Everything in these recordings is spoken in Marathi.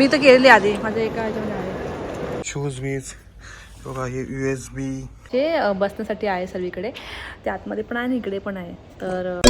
मी तर केलेली आधी माझ्या एका ह्याच्यामध्ये आहे. शूज वीज. बघा हे यू एस बी हे बसण्यासाठी आहे सर्वीकडे. ते आतमध्ये पण आहे आणि इकडे पण आहे. तर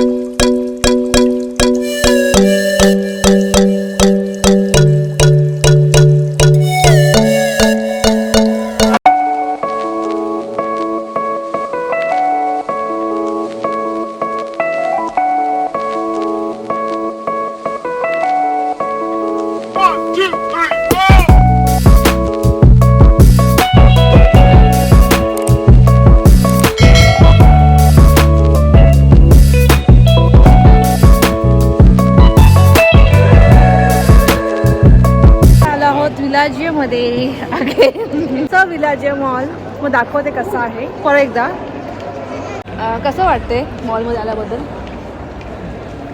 अगेन विलाजिय मॉल मग दाखवते कसं आहे. परत एकदा. अ, कसं वाटते मॉलमध्ये आल्याबद्दल?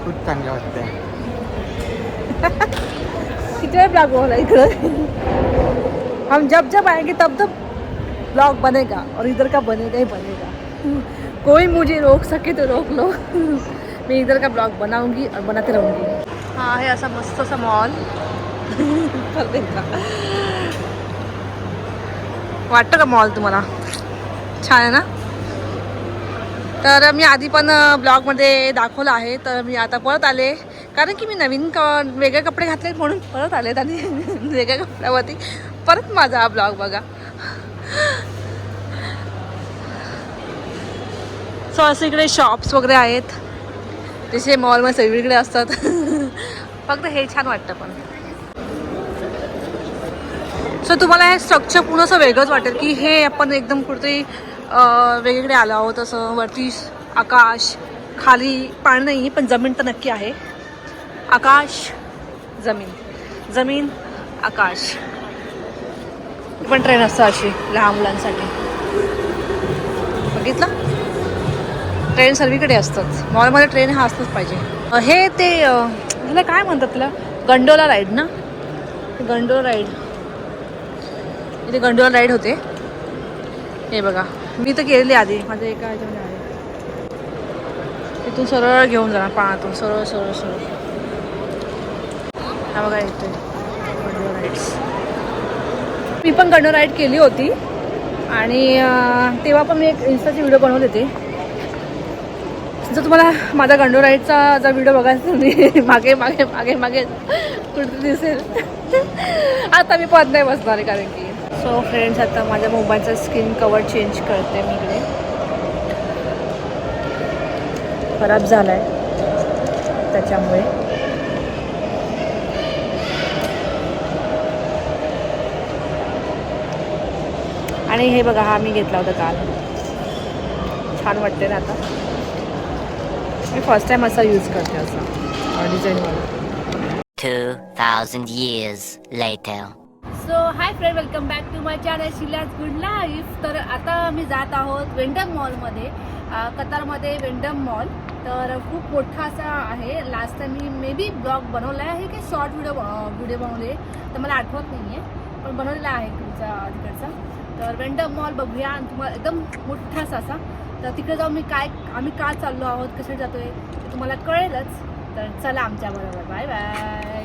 खूप चांगलं वाटतंय. किती वेळ ब्लॉग बोला इकडं? हम जब जब आएँगे तब तब ब्लॉग बनेगा और इधर का बनेगा ही बनेगा. कोई मुझे रोक सके तो रोक लो. मैं इधर का ब्लॉग बनाऊँगी और बनाते रहूँगी. हाँ है असा मस्त असा मॉल वाटतं का मॉल तुम्हाला? छान आहे ना? तर मी आधी पण ब्लॉगमध्ये दाखवलं आहे तर मी आता परत आले. कारण की मी नवीन क वेगळे कपडे घातले म्हणून परत आलेत आणि वेगळ्या कपड्यावरती परत माझा हा ब्लॉग बघा. सो असं इकडे शॉप्स वगैरे आहेत. जसे मॉलमध्ये सगळीकडे असतात. फक्त हे छान वाटतं पण. सो तुम्हाला हे स्ट्रक्चर पूर्ण असं वेगळंच वाटेल की हे आपण एकदम कुठेतरी वेगवेगळे वेगळीकडे आलो आहोत असं वरती आकाश खाली पाणी नाही पण जमीन तर नक्की आहे. आकाश जमीन. जमीन आकाश. पण ट्रेन असतं अशी लहान मुलांसाठी. बघितलं? ट्रेन सर्वीकडे असतात. मॉलमध्ये ट्रेन हा असतंच पाहिजे. हे ते अं, काय म्हणतात त्याला? गंडोला राईड ना? गंडोला राईड इथे गंडोला राईड होते. हे बघा. मी तर केलेली आधी. माझ्या एका ह्याच्यामध्ये आहे. तिथून सरळ घेऊन जाणार पाण्यातून सरळ सरळ सरळ. हा बघा येते गंडोला राईड्स मी पण गंडोल राईड केली होती. आणि तेव्हा पण मी एक इन्स्टाचे व्हिडिओ बनवले होते. जर तुम्हाला माझा गंडो राईडचा जर व्हिडिओ बघायचा तुम्ही मागे मागे मागे मागे कुठे दिसेल. आता मी पद नाही बसणार आहे कारण की. सो फ्रेंड्स आता माझ्या मोबाईलचं स्क्रीन कवर चेंज करते मी इकडे. खराब झाला आहे त्याच्यामुळे. आणि हे बघा हा मी घेतला होता काल. छान वाटते ना आता. मी फर्स्ट टाइम असा यूज करते असा. डिझाईनवाला 2,000 years later. So hi friend welcome back to my channel Shilaj good life तर आता आम्ही जात आहोत वेंडम मॉलमध्ये कतारमध्ये वेंडम मॉल तर खूप मोठा असा आहे. लास्ट टाइम मी मे बी ब्लॉग बनवला आहे की शॉर्ट व्हिडिओ व्हिडिओ बनवले. तर मला आठवत नाही आहे पण बनवलेला आहे तुमचा तिकडचा. तर वेंडम मॉल बघूया आणि तुम्हाला एकदम मोठासा असा तर तिकडे जाऊन मी काय आम्ही का चाललो आहोत कशासाठी जातोय ते तुम्हाला कळेलच. तर चला आमच्याबरोबर बाय बाय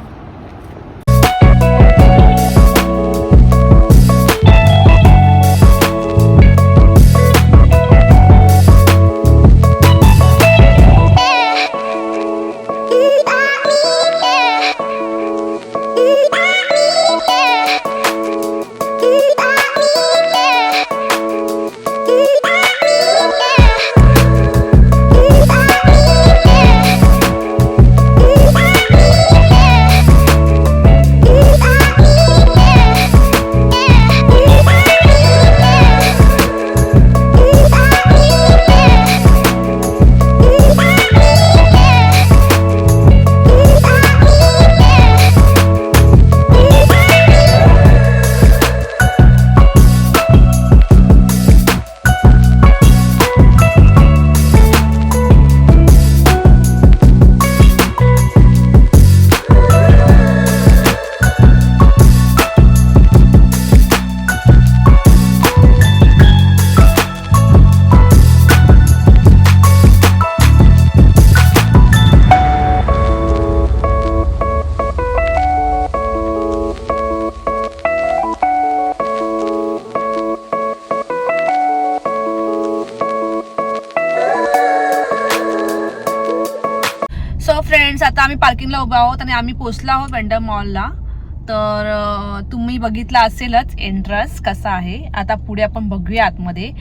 उभा आहोत आणि आम्ही पोचलो आहोत वेंडर मॉलला तर तुम्ही बघितला असेलच एंट्रन्स कसा आहे. आता पुढे आपण बघूया आतमध्ये.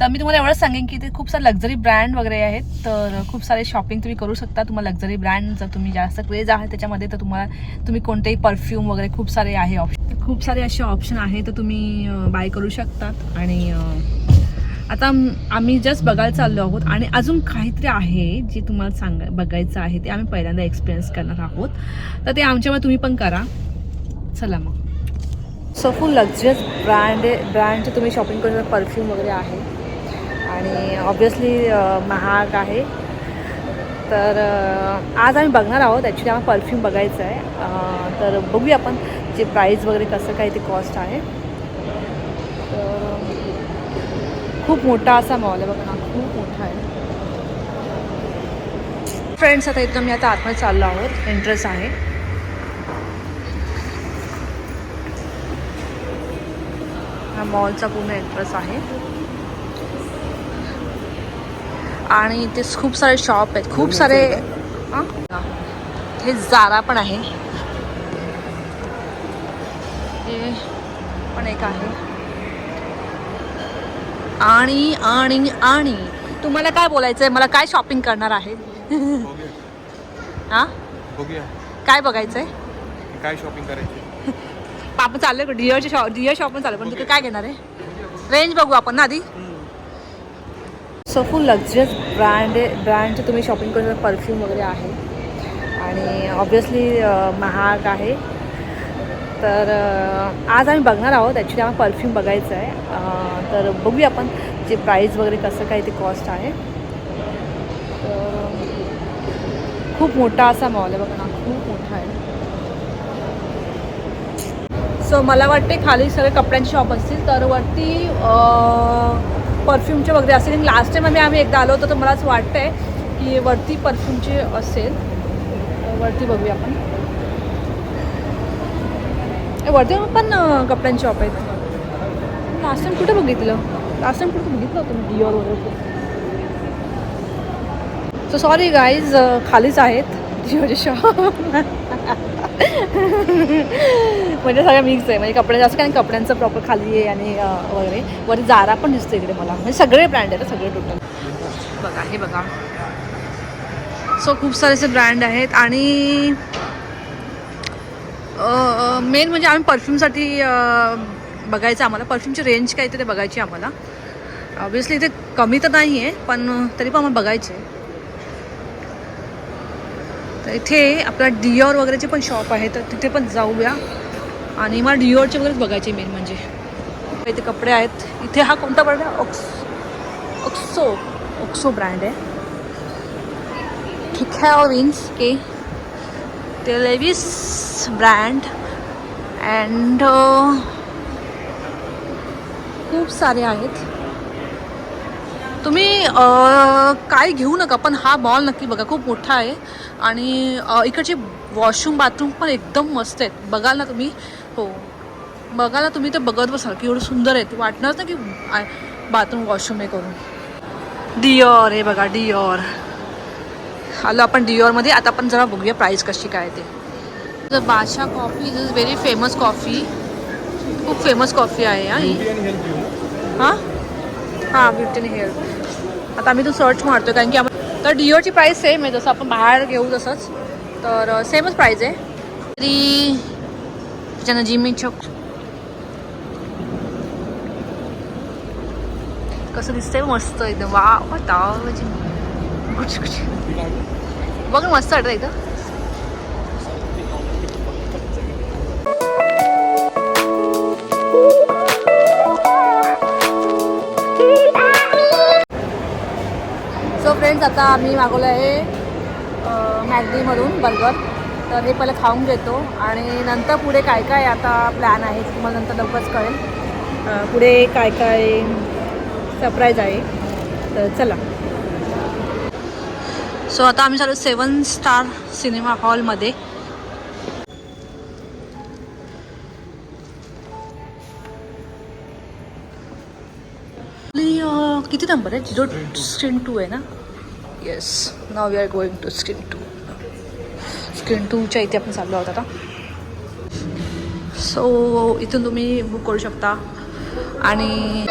तर मी तुम्हाला एवढंच सांगेन की ते खूप सारे लक्झरी ब्रँड वगैरे आहेत. तर खूप सारे शॉपिंग तुम्ही करू शकता. तुम्हाला लक्झरी ब्रँड जर तुम्ही जास्त क्रेज आहे त्याच्यामध्ये तर तुम्हाला तुम्ही कोणतेही परफ्यूम वगैरे खूप सारे आहे ऑप्शन खूप सारे असे ऑप्शन आहे तर तुम्ही बाय करू शकतात. आणि आता आम्ही जस्ट बघायला चाललो आहोत आणि अजून काहीतरी आहे जे तुम्हाला सांग बघायचं आहे ते आम्ही पहिल्यांदा एक्सपिरियन्स करणार आहोत. तर ते आमच्यामुळे तुम्ही पण करा. चला मग. सो फुल लक्झरियस ब्रँड ब्रँडचे तुम्ही शॉपिंग करू शकता परफ्यूम वगैरे आहे. आणि ऑब्वियसली महाग आहे. तर आज आम्ही बघणार आहोत. ॲक्च्युली आम्हाला परफ्यूम बघायचं आहे. तर बघूया आपण जे प्राईस वगैरे कसं काय ते कॉस्ट आहे तर खूप मोठा असा मॉल आहे. बघा ना खूप मोठा आहे. फ्रेंड्स आता इथं मी आता आतमध्ये चाललो आहोत. एंट्रन्स आहे. हा मॉलचा पूर्ण एंट्रन्स आहे. आणि इथे खूप सारे शॉप आहेत. खूप सारे हां? हे जारा पण आहे. हे पण एक आहे. आणि आणि आणि. तुम्हाला काय बोलायचं आहे मला काय शॉपिंग करणार आहे? हां? काय बघायचं आहे काय शॉपिंग करायची आपण चाललोय का डिअरच्या शॉप डिअर शॉप पण चालू पण तू काय घेणार आहे? रेंज बघू आपण ना आधी. सो फुल लक्झरियस ब्रँड ब्रँडचे तुम्ही शॉपिंग करू शकता. परफ्यूम वगैरे आहे. आणि ऑब्वियसली महाग आहे. तर आज आम्ही बघणार आहोत. ॲक्च्युली आम्हाला परफ्यूम बघायचं आहे. तर बघूया आपण जे प्राईस वगैरे कसं काय ते कॉस्ट आहे. तर खूप मोठा असा मॉल आहे बघा ना. खूप मोठा आहे. सो मला वाटते खाली सगळे कपड्यांचे शॉप असतील. तर वरती परफ्यूमचे वगैरे असेल. लास्ट टाईम आम्ही आम्ही एकदा आलो होतो तर मला असं आहे की वरती परफ्यूमचे असेल. वरती बघूया आपण. वरती पण कपड्यांची कपड्यांचे शॉप आहेत. लास्ट टाइम कुठं बघितलं? लास्ट टाइम कुठं बघितलं होतं मी? डिओर वगैरे सो सॉरी गाईज खालीच आहेत. डिओचे शॉप म्हणजे सगळं मिक्स आहे. म्हणजे कपडे असं काही कपड्यांचं प्रॉपर खाली आहे आणि वगैरे. वर जारा पण दिसतो इकडे मला. म्हणजे सगळे ब्रँड आहेत सगळे टोटल बघा हे बघा. सो खूप सारे असे ब्रँड आहेत आणि मेन म्हणजे आम्ही परफ्यूमसाठी बघायचं आम्हाला. परफ्यूमची रेंज काय ते बघायची आम्हाला. ऑब्वियसली इथे कमी तर नाही आहे पण तरी पण आम्हाला बघायचे तर इथे आपला डिओर वगैरेचे पण शॉप आहे तर तिथे पण जाऊया. आणि मला डिओरचे वगैरेच बघायचे मेन म्हणजे. इथे कपडे आहेत. इथे हा कोणता ब्रँड आहे? ऑक्स ऑक्सो ऑक्सो ब्रँड आहे. ठीक आहे ऑरेंज के ते लेविस ब्रँड अँड खूप सारे आहेत. तुम्ही काय घेऊ नका पण हा मॉल नक्की बघा खूप मोठा आहे. आणि इकडचे वॉशरूम बाथरूम पण एकदम मस्त आहेत. बघाल ना तुम्ही? हो. बघाल ना तुम्ही ते बघत बसाल की एवढं सुंदर आहे. ते वाटणारच ना की बाथरूम वॉशरूम हे करून. डिओर हे बघा डिओर आलो आपण डिओरमध्ये आता आपण जरा बघूया प्राईस कशी काय ते. तर Badshah coffee is very famous coffee खूप फेमस कॉफी आहे हा. ही हां? हां ब्युटी आणि हेअर आता आम्ही तो सर्च मारतो कारण की आम्हाला तर डिओची प्राईस सेम आहे जसं आपण बाहेर घेऊ तसंच. तर सेमच प्राईज आहे. तरी त्याच्यानं जिमी चौक कसं दिसतंय मस्त एकदम. वा वाटा बघ ना, मस्त वाटतं इथं सो फ्रेंड्स आता आम्ही मागवलं आहे मॅगडीमधून बर्गर. तर हे पहिलं खाऊन घेतो. आणि नंतर पुढे काय काय आता प्लॅन आहे तुम्हाला नंतर लवकरच कळेल. पुढे काय काय सरप्राईज आहे. तर चला. सो आता आम्ही चालू सेवन स्टार सिनेमा हॉलमध्ये. किती नंबर आहे? झिरो स्क्रीन टू आहे ना? Yes now we are going to screen two screen टूच्या इथे आपण चाललो आहोत आता. सो इथून तुम्ही बुक करू शकता. आणि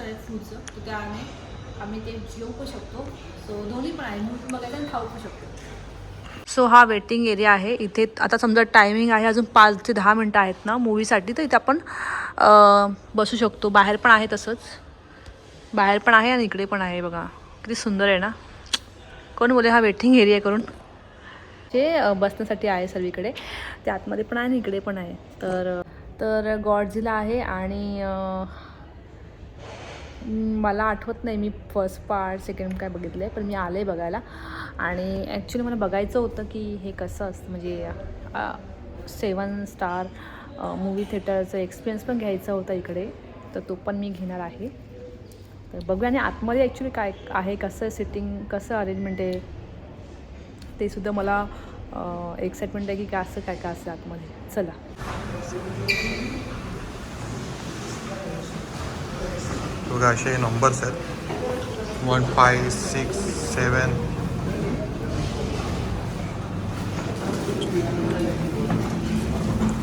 आहे फूडचं तर त्याने आम्ही ते जेवू पण शकतो. सो दोन्ही पण आहे. म्हणून बघायचं आणि खाऊ पण शकतो. सो हा वेटिंग एरिया आहे. इथे आता समजा टायमिंग आहे अजून पाच ते दहा मिनटं आहेत ना मूवीसाठी तर इथे आपण बसू शकतो. बाहेर पण आहे तसंच. बाहेर पण आहे आणि इकडे पण आहे बघा. किती सुंदर आहे ना? कोण बोले हा वेटिंग एरिया करून? हे बसण्यासाठी आहे सर्वीकडे ते आतमध्ये पण आहे आणि इकडे पण आहे. तर तर गॉडझिला आहे आणि मला आठवत नाही. मी फर्स्ट पार्ट सेकंड काय बघितलं आहे पण मी आले बघायला. आणि ॲक्च्युली मला बघायचं होतं की हे कसं असतं. म्हणजे सेवन स्टार मूवी थिएटरचं एक्सपिरियन्स पण घ्यायचा होता इकडे. तर तो पण मी घेणार आहे. तर बघूया. आणि आतमध्ये ॲक्च्युली काय आहे कसं सिटिंग कसं अरेंजमेंट आहे ते सुद्धा मला एक्साइटमेंट आहे की काय असं काय काय असतं आतमध्ये. चला. बघा असे नंबर्स आहेत. वन फाय सिक्स सेवन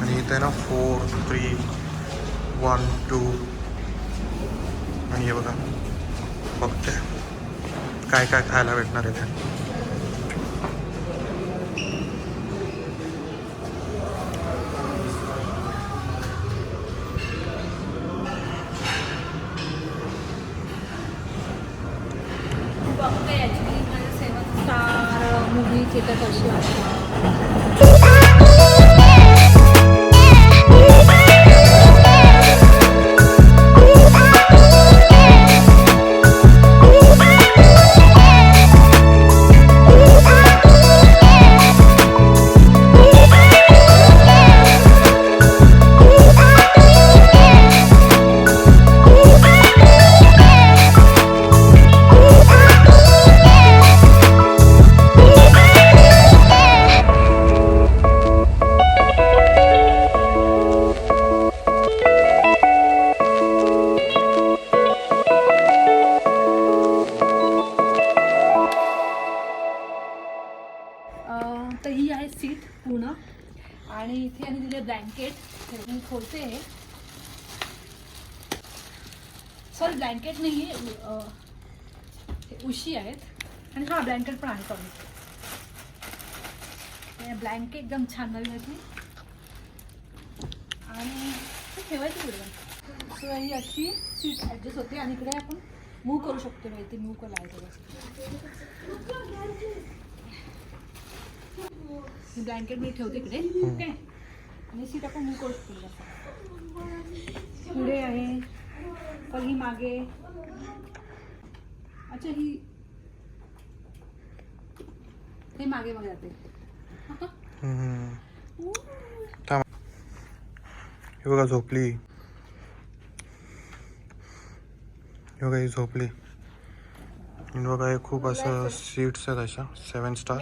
आणि इथे ना फोर थ्री वन टू आणि हे बघा. बघते. काय काय खायला भेटणार आहे मूवी थिएटर कशी सॉरी ब्लँकेट नाही आहे उशी आहेत. आणि हा ब्लँकेट पण आहे सॉरी ब्लँकेट एकदम छान नवीन होती. आणि ठेवायची पुढे सो ही अशी सीट ॲडजस्ट होते आणि इकडे आपण मूव करू शकतो माहिती मूव करू आहे ही ब्लँकेट मी ठेवते इकडे ओके आणि सीट आपण मूव करू शकतो. पुढे आहे पण ही मागे। अच्छा ही हे मागे मागे जाते. हे बघा झोपली. हे बघा ही झोपली. बघा हे खूप असं सीट्स आहेत अशा. सेवन स्टार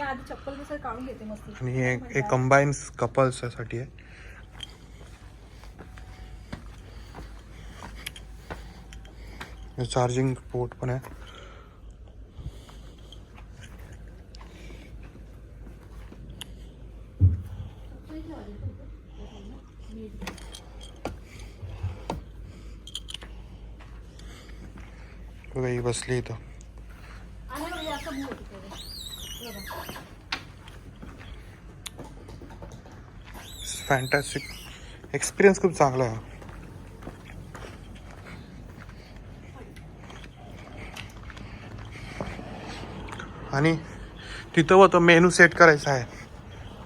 आणि हे एक कंबाईन कपल्ससाठी आहे. चार्जिंग पोर्ट पण आहे बघा ही बसली इथं आणि बघ, हे असं move होतं ते. बघा. फॅन्टॅस्टिक एक्सपिरियन्स खूप चांगला आहे आणि तिथं व तो मेनू सेट करायचा आहे.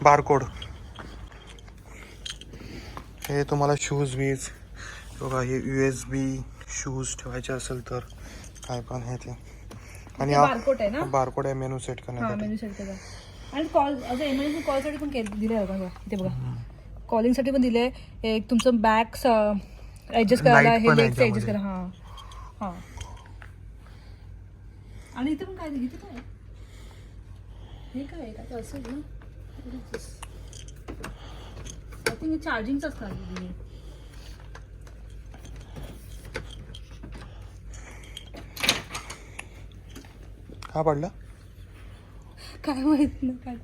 बारकोड. हे तुम्हाला शूज बीज बघा हे यू एस बी शूज ठेवायचे असेल तर काय पण हे ते. आणि आहे ना? बारकोड आहे मेनू सेट हा करण्यासाठी मेनू सेट करा आणि कॉल असं एमर्जन्सी कॉलसाठी पण दिलं आहे बघा. इथे बघा. कॉलिंगसाठी पण दिले. एक तुमचं बॅक ॲडजस्ट करायला हे आहे लेगचं ॲडजस्ट याच्यामध्ये. करा. हां. हां. आणि इथे पण काय इथे काय आहे? हे काय आहे? काय असेल ना आय थिंक हे चार्जिंगचं असणार हे. का पडलं काय माहीत नाही काय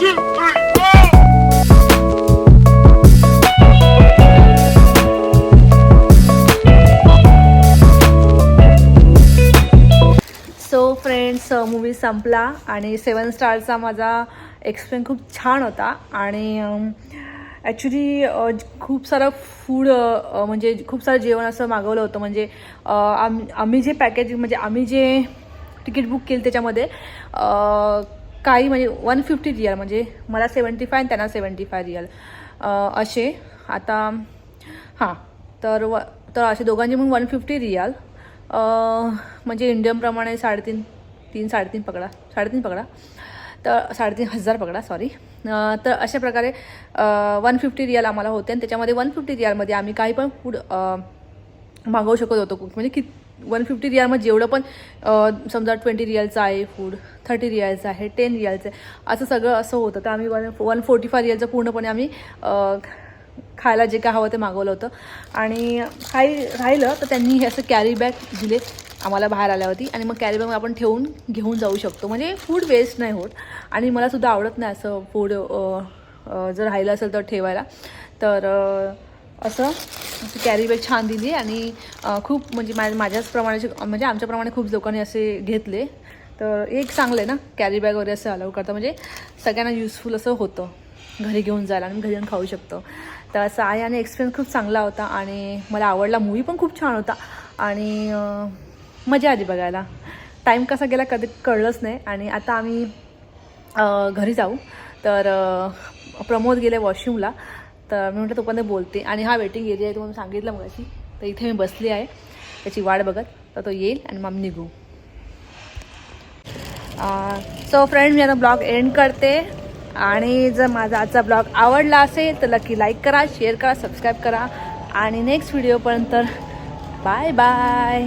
सो फ्रेंड्स मूवी संपला आणि सेवन स्टारचा माझा एक्सपिरियन्स खूप छान होता. आणि um, ॲक्च्युली uh, खूप सारं फूड uh, uh, म्हणजे खूप सारं जेवण असं मागवलं होतं. म्हणजे आम आम्ही जे पॅकेज म्हणजे आम्ही जे तिकीट बुक केलं त्याच्यामध्ये काही म्हणजे वन फिफ्टी रिअल म्हणजे मला सेवन्टी फाय आणि त्यांना सेवन्टी फाय रियल असे आता हां तर व तर असे दोघांचे मग वन फिफ्टी रियाल म्हणजे इंडियनप्रमाणे साडेतीन तीन साडेतीन पकडा साडेतीन पकडा. तर साडेतीन हजार पकडा सॉरी तर अशा प्रकारे वन फिफ्टी रियाल आम्हाला होते आणि त्याच्यामध्ये वन फिफ्टी रियालमध्ये आम्ही काही पण फूड मागवू शकत होतो म्हणजे कित वन फिफ्टी रियालमध्ये जेवढं पण समजा ट्वेंटी रियालचं आहे फूड थर्टी रियालचं आहे टेन रियालचं आहे असं सगळं असं होतं. तर आम्ही वन वन फोर्टी फाय रियालचं पूर्णपणे आम्ही खायला जे काय हवं ते मागवलं होतं. आणि काही राहिलं तर त्यांनी हे असं कॅरी बॅग दिले आम्हाला बाहेर आल्यावरती. आणि मग कॅरी बॅग आपण ठेवून घेऊन जाऊ शकतो. म्हणजे फूड वेस्ट नाही होत. आणि मला सुद्धा आवडत नाही असं फूड जर राहिलं असेल तर ठेवायला. तर असं असं कॅरी बॅग छान दिली आणि खूप म्हणजे मा माझ्याचप्रमाणे म्हणजे आमच्याप्रमाणे खूप लोकांनी असे घेतले. तर एक चांगलं आहे ना कॅरी बॅग वगैरे असं अलाव करता. म्हणजे सगळ्यांना युजफुल असं होतं. घरी घेऊन जायला आणि घरी येऊन खाऊ शकतो. तर असं आहे आणि एक्सपिरियन्स खूप चांगला होता आणि मला आवडला. मूवी पण खूप छान होता. आणि मजा आली बघायला. टाईम कसा गेला कधी कळलंच नाही. आणि आता आम्ही घरी जाऊ. तर प्रमोद गेले वॉशरूमला तर मी म्हटलं तोपर्यंत बोलते? आणि हा वेटिंग एरिया आहे तुम्हाला सांगितलं मगाशी. तर इथे मी बसली आहे. त्याची वाट बघत तर तो येईल आणि मग आम्ही निघू. सो फ्रेंड मी आता ब्लॉग एंड करते. आणि जर माझा आजचा ब्लॉग आवडला असेल तर नक्की लाईक करा शेअर करा सबस्क्राईब करा. आणि नेक्स्ट व्हिडिओपर्यंत बाय बाय